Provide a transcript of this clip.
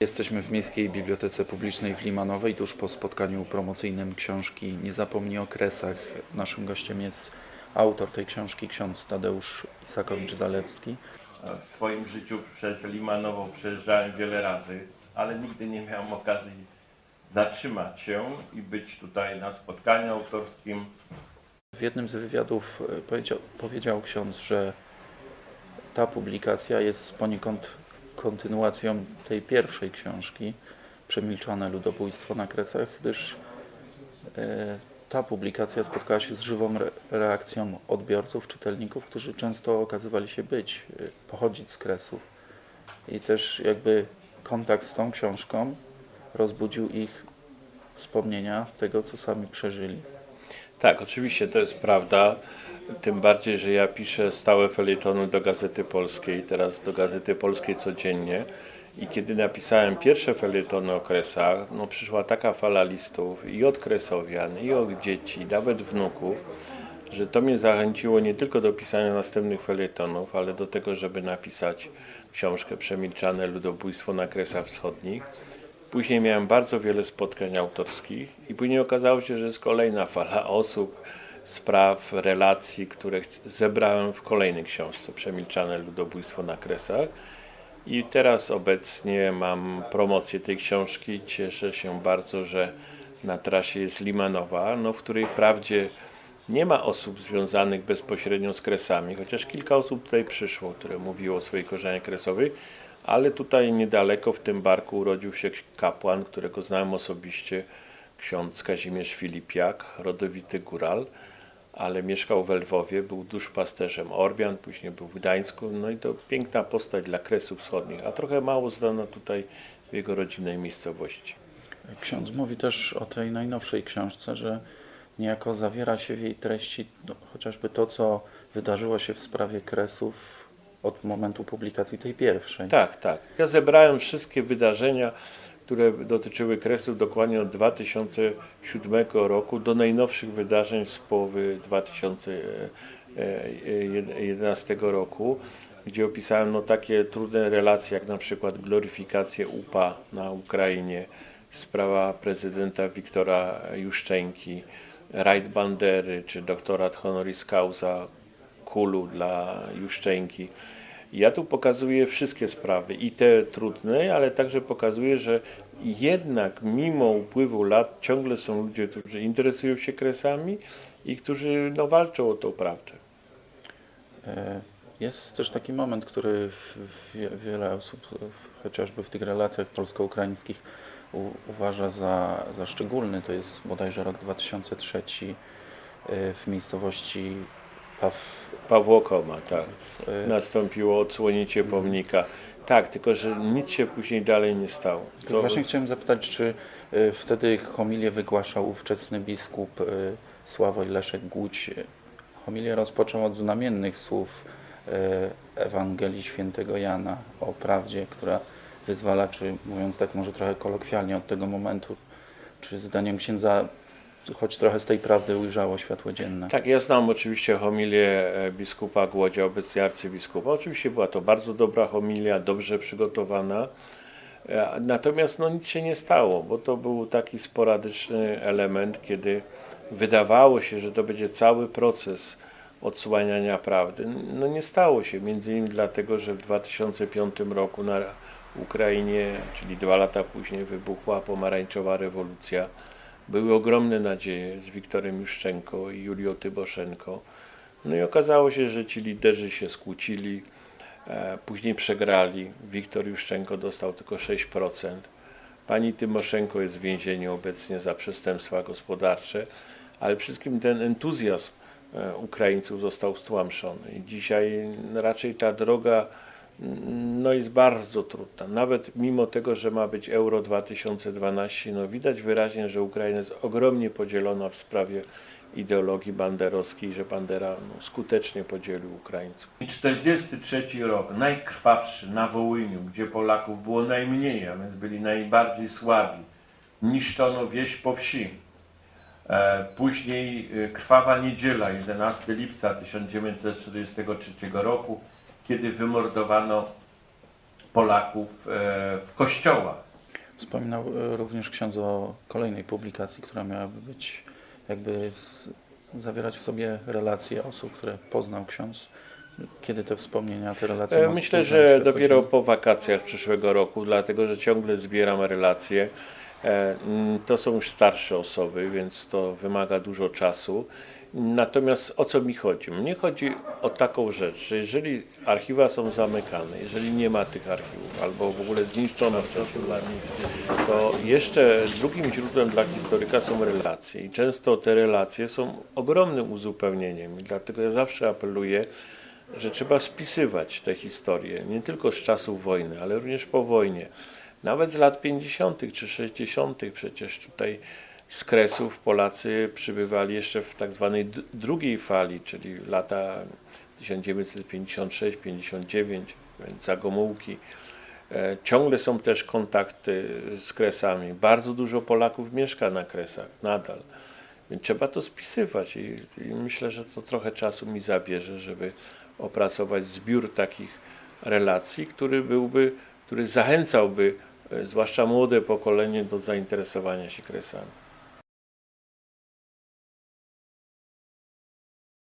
Jesteśmy w Miejskiej Bibliotece Publicznej w Limanowej, tuż po spotkaniu promocyjnym książki Nie zapomnij o kresach. Naszym gościem jest autor tej książki, ksiądz Tadeusz Isakowicz-Zalewski. W swoim życiu przez Limanową przejeżdżałem wiele razy, ale nigdy nie miałem okazji zatrzymać się i być tutaj na spotkaniu autorskim. W jednym z wywiadów e, powiedział, powiedział ksiądz, że ta publikacja jest poniekąd kontynuacją tej pierwszej książki, Przemilczane ludobójstwo na kresach, gdyż e, ta publikacja spotkała się z żywą re- reakcją odbiorców, czytelników, którzy często okazywali się być, e, pochodzić z kresów. I też jakby kontakt z tą książką rozbudził ich wspomnienia tego, co sami przeżyli. Tak, oczywiście to jest prawda. Tym bardziej, że ja piszę stałe felietony do Gazety Polskiej, teraz do Gazety Polskiej codziennie. I kiedy napisałem pierwsze felietony o kresach, no przyszła taka fala listów i od kresowian, i od dzieci, nawet wnuków, że to mnie zachęciło nie tylko do pisania następnych felietonów, ale do tego, żeby napisać książkę Przemilczane ludobójstwo na Kresach Wschodnich. Później miałem bardzo wiele spotkań autorskich i później okazało się, że jest kolejna fala osób, spraw, relacji, które zebrałem w kolejnej książce Przemilczane ludobójstwo na Kresach. I teraz obecnie mam promocję tej książki. Cieszę się bardzo, że na trasie jest Limanowa, no, w której wprawdzie nie ma osób związanych bezpośrednio z kresami, chociaż kilka osób tutaj przyszło, które mówiło o swoich korzeniach kresowych, ale tutaj niedaleko w tym barku urodził się kapłan, którego znałem osobiście, ksiądz Kazimierz Filipiak, rodowity góral, ale mieszkał w Lwowie, był duszpasterzem Orbian, później był w Gdańsku, no i to piękna postać dla Kresów Wschodnich, a trochę mało znana tutaj w jego rodzinnej miejscowości. Ksiądz mówi też o tej najnowszej książce, że niejako zawiera się w jej treści no, chociażby to, co wydarzyło się w sprawie Kresów od momentu publikacji tej pierwszej. Tak, tak. Ja zebrałem wszystkie wydarzenia, które dotyczyły Kresów dokładnie od 2007 roku do najnowszych wydarzeń z połowy 2011 roku, gdzie opisałem no, takie trudne relacje, jak na przykład gloryfikację UPA na Ukrainie, sprawa prezydenta Wiktora Juszczenki, rajd Bandery, czy doktorat honoris causa Kulu dla Juszczenki. Ja tu pokazuję wszystkie sprawy i te trudne, ale także pokazuję, że jednak mimo upływu lat ciągle są ludzie, którzy interesują się kresami i którzy no, walczą o tą prawdę. E, Jest też taki moment, który wiele osób, chociażby w tych relacjach polsko-ukraińskich, uważa za, za szczególny. To jest bodajże rok 2003 e, w miejscowości Paw, Pawłokoma, tak. Nastąpiło odsłonięcie pomnika. Tak, tylko że nic się później dalej nie stało. To, Właśnie chciałem zapytać, czy y, wtedy homilię wygłaszał ówczesny biskup y, Sławoj Leszek Głódź. Homilię rozpoczął od znamiennych słów y, Ewangelii Świętego Jana o prawdzie, która wyzwala, czy mówiąc tak może trochę kolokwialnie od tego momentu, czy zdaniem księdza choć trochę z tej prawdy ujrzało światło dzienne. Tak, ja znam oczywiście homilię e, biskupa Głodzia, obecnie arcybiskupa. Oczywiście była to bardzo dobra homilia, dobrze przygotowana. E, Natomiast no, nic się nie stało, bo to był taki sporadyczny element, kiedy wydawało się, że to będzie cały proces odsłaniania prawdy. No nie stało się, między innymi dlatego, że w 2005 roku na Ukrainie, czyli dwa lata później, wybuchła pomarańczowa rewolucja. Były ogromne nadzieje z Wiktorem Juszczenko i Julią Tyboszenko. No i okazało się, że ci liderzy się skłócili, e, później przegrali. Wiktor Juszczenko dostał tylko 6%. Pani Tymoszenko jest w więzieniu obecnie za przestępstwa gospodarcze, ale wszystkim ten entuzjazm e, Ukraińców został stłamszony. Dzisiaj raczej ta droga no jest bardzo trudna. Nawet mimo tego, że ma być Euro 2012, no widać wyraźnie, że Ukraina jest ogromnie podzielona w sprawie ideologii banderowskiej, że Bandera no, skutecznie podzielił Ukraińców. 43 rok, najkrwawszy na Wołyniu, gdzie Polaków było najmniej, a więc byli najbardziej słabi. Niszczono wieś po wsi. E, Później e, krwawa niedziela, 11 lipca 1943 roku, kiedy wymordowano Polaków e, w kościołach. Wspominał e, również ksiądz o kolejnej publikacji, która miałaby być jakby z, zawierać w sobie relacje osób, które poznał ksiądz. Kiedy te wspomnienia, te relacje? E, Myślę, że dopiero po wakacjach przyszłego roku, dlatego że ciągle zbieram relacje. To są już starsze osoby, więc to wymaga dużo czasu. Natomiast o co mi chodzi? Mnie chodzi o taką rzecz, że jeżeli archiwa są zamykane, jeżeli nie ma tych archiwów, albo w ogóle zniszczono wcześniej to jeszcze drugim źródłem dla historyka są relacje. I często te relacje są ogromnym uzupełnieniem. I dlatego ja zawsze apeluję, że trzeba spisywać te historie, nie tylko z czasów wojny, ale również po wojnie. Nawet z lat 50. czy 60. przecież tutaj z Kresów Polacy przybywali jeszcze w tak zwanej drugiej fali, czyli lata 1956-59, więc za Gomułki. E, Ciągle są też kontakty z Kresami. Bardzo dużo Polaków mieszka na Kresach nadal. Więc trzeba to spisywać i, i myślę, że to trochę czasu mi zabierze, żeby opracować zbiór takich relacji, który byłby, który zachęcałby e, zwłaszcza młode pokolenie do zainteresowania się Kresami.